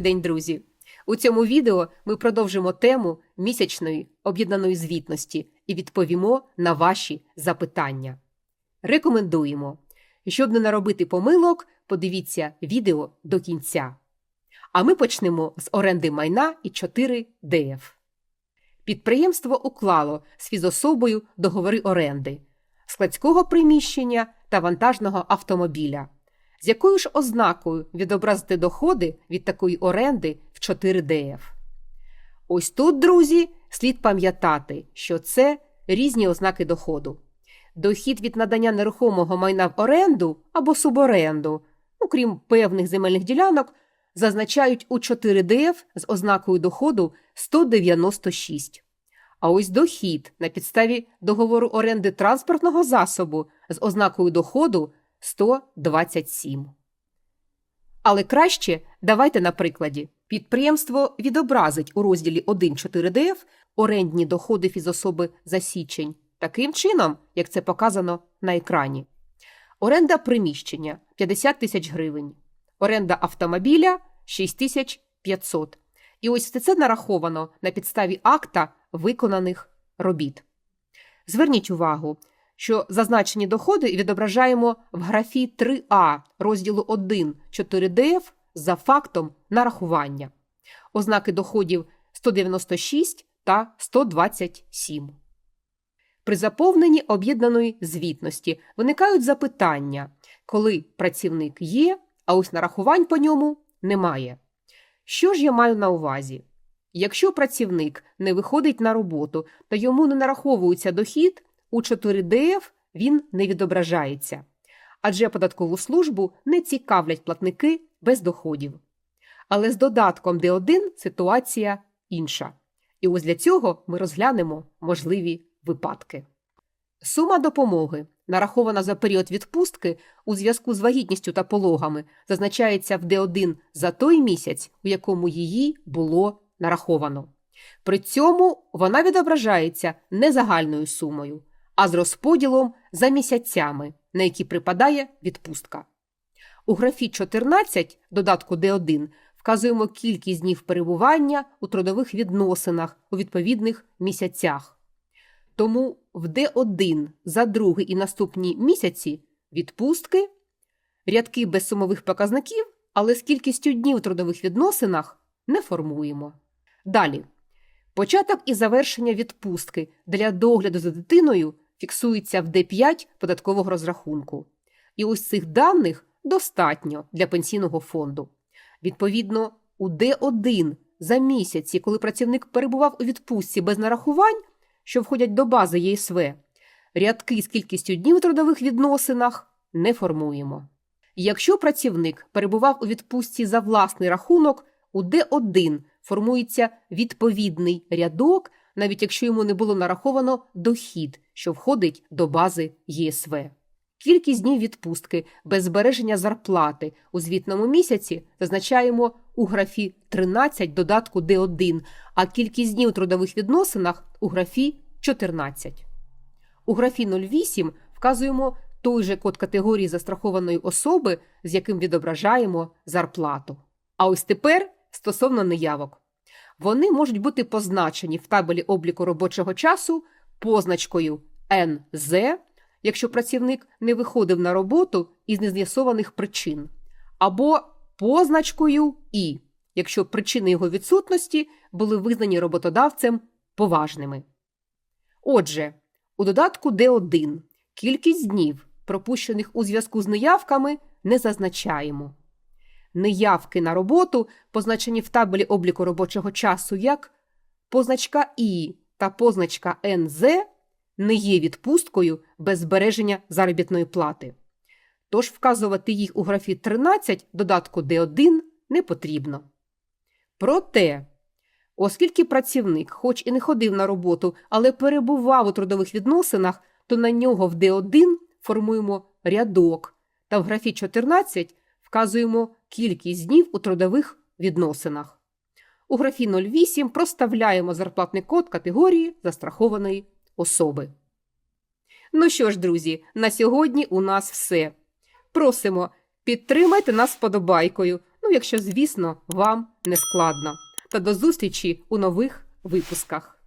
Добрий день, друзі! У цьому відео ми продовжимо тему місячної об'єднаної звітності і відповімо на ваші запитання. Рекомендуємо. Щоб не наробити помилок, подивіться відео до кінця. А ми почнемо з оренди майна і 4 ДФ. Підприємство уклало з фізособою договори оренди, складського приміщення та вантажного автомобіля. З якою ж ознакою відобразити доходи від такої оренди в 4 ДФ? Ось тут, друзі, слід пам'ятати, що це різні ознаки доходу. Дохід від надання нерухомого майна в оренду або суборенду, ну, крім певних земельних ділянок, зазначають у 4 ДФ з ознакою доходу 196. А ось дохід на підставі договору оренди транспортного засобу з ознакою доходу 127. Але краще давайте на прикладі. Підприємство відобразить у розділі 1.4ДФ орендні доходи фізособи за січень таким чином, як це показано на екрані. Оренда приміщення 50 тисяч гривень. Оренда автомобіля 6500. І ось все це нараховано на підставі акта виконаних робіт. Зверніть увагу, що зазначені доходи відображаємо в графі 3А розділу 1 4ДФ за фактом нарахування. Ознаки доходів 196 та 127. При заповненні об'єднаної звітності виникають запитання, коли працівник є, а ось нарахувань по ньому немає. Що ж я маю на увазі? Якщо працівник не виходить на роботу та йому не нараховується дохід, у 4ДФ він не відображається, адже податкову службу не цікавлять платники без доходів. Але з додатком Д1 ситуація інша. І ось для цього ми розглянемо можливі випадки. Сума допомоги, нарахована за період відпустки у зв'язку з вагітністю та пологами, зазначається в Д1 за той місяць, у якому її було нараховано. При цьому вона відображається не загальною сумою, а з розподілом за місяцями, на які припадає відпустка. У графі 14 додатку Д1 вказуємо кількість днів перебування у трудових відносинах у відповідних місяцях. Тому в Д1 за другий і наступні місяці відпустки, рядки без сумових показників, але з кількістю днів у трудових відносинах не формуємо. Далі. Початок і завершення відпустки для догляду за дитиною фіксується в Д5 податкового розрахунку. І ось цих даних достатньо для пенсійного фонду. Відповідно, у Д1 за місяці, коли працівник перебував у відпустці без нарахувань, що входять до бази ЄСВ, рядки з кількістю днів у трудових відносинах не формуємо. Якщо працівник перебував у відпустці за власний рахунок, у Д1 формується відповідний рядок, навіть якщо йому не було нараховано дохід, що входить до бази ЄСВ. Кількість днів відпустки без збереження зарплати у звітному місяці зазначаємо у графі 13 додатку Д1, а кількість днів у трудових відносинах у графі 14. У графі 08 вказуємо той же код категорії застрахованої особи, з яким відображаємо зарплату. А ось тепер стосовно неявок. Вони можуть бути позначені в табелі обліку робочого часу позначкою НЗ, якщо працівник не виходив на роботу із нез'ясованих причин, або позначкою І, якщо причини його відсутності були визнані роботодавцем поважними. Отже, у додатку Д1 кількість днів, пропущених у зв'язку з неявками, не зазначаємо. Неявки на роботу, позначені в табелі обліку робочого часу як позначка І та позначка НЗ не є відпусткою без збереження заробітної плати. Тож вказувати їх у графі 13 додатку Д1 не потрібно. Проте, оскільки працівник, хоч і не ходив на роботу, але перебував у трудових відносинах, то на нього в Д1 формуємо рядок та в графі 14 вказуємо кількість днів у трудових відносинах. У графі 08 проставляємо зарплатний код категорії застрахованої особи. Ну що ж, друзі, на сьогодні у нас все. Просимо, підтримайте нас вподобайкою, ну якщо, звісно, вам не складно. Та до зустрічі у нових випусках.